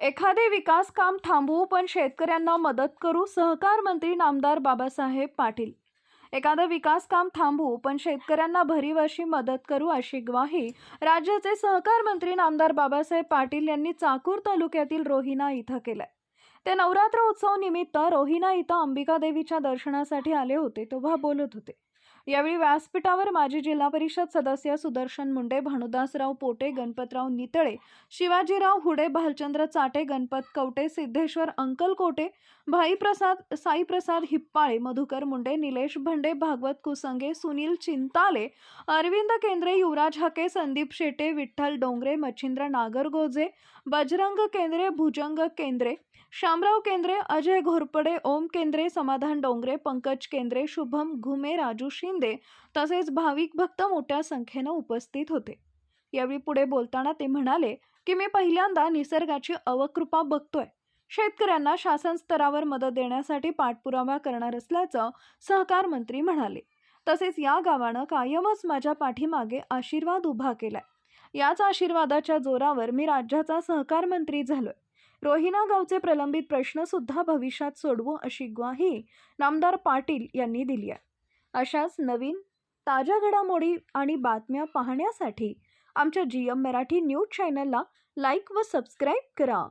एखादे विकास काम थांबवू पण शेतकऱ्यांना मदत करू सहकार मंत्री नामदार बाबासाहेब पाटील. एखादं विकास काम थांबवू पण शेतकऱ्यांना भरीव अशी मदत करू अशी ग्वाही राज्याचे सहकार मंत्री नामदार बाबासाहेब पाटील यांनी चाकूर तालुक्यातील रोहिना इथं केलंय. ते नवरात्र उत्सव निमित्त रोहिणा इथं अंबिका देवीच्या दर्शनासाठी आले होते तेव्हा बोलत होते. यावेळी व्यासपीठावर माजी जिल्हा परिषद सदस्य सुदर्शन मुंडे भानुदासराव पोटे गणपतराव नितळे शिवाजीराव हुडे भालचंद्र चाटे गणपत कवटे सिद्धेश्वर अंकल कोटे भाईप्रसाद साईप्रसाद हिप्पाळे मधुकर मुंडे निलेश भंडे भागवत कुसंगे सुनील चिंताले अरविंद केंद्रे युवराज हके संदीप शेटे विठ्ठल डोंगरे मच्छिंद्र नागरगोजे बजरंग केंद्रे भुजंग केंद्रे शामराव केंद्रे अजय घोरपडे ओम केंद्रे समाधान डोंगरे पंकज केंद्रे शुभम घुमे राजू शिंदे तसेच भाविक भक्त मोठ्या संख्येनं उपस्थित होते. यावेळी पुढे बोलताना ते म्हणाले की मी पहिल्यांदा निसर्गाची अवकृपा बघतोय. शेतकऱ्यांना शासन स्तरावर मदत देण्यासाठी पाठपुरावा करणार असल्याचं सहकार मंत्री म्हणाले. तसेच या गावानं कायमच माझ्या पाठीमागे आशीर्वाद उभा केलाय. याच आशीर्वादाच्या जोरावर मी राज्याचा सहकार मंत्री झालोय. रोहिणा गावचे प्रलंबित प्रश्नसुद्धा भविष्यात सोडवू अशी ग्वाही नामदार पाटील यांनी दिली आहे. अशाच नवीन ताज्या घडामोडी आणि बातम्या पाहण्यासाठी आमच्या जी एम मराठी न्यूज चॅनलला लाईक व सबस्क्राईब करा.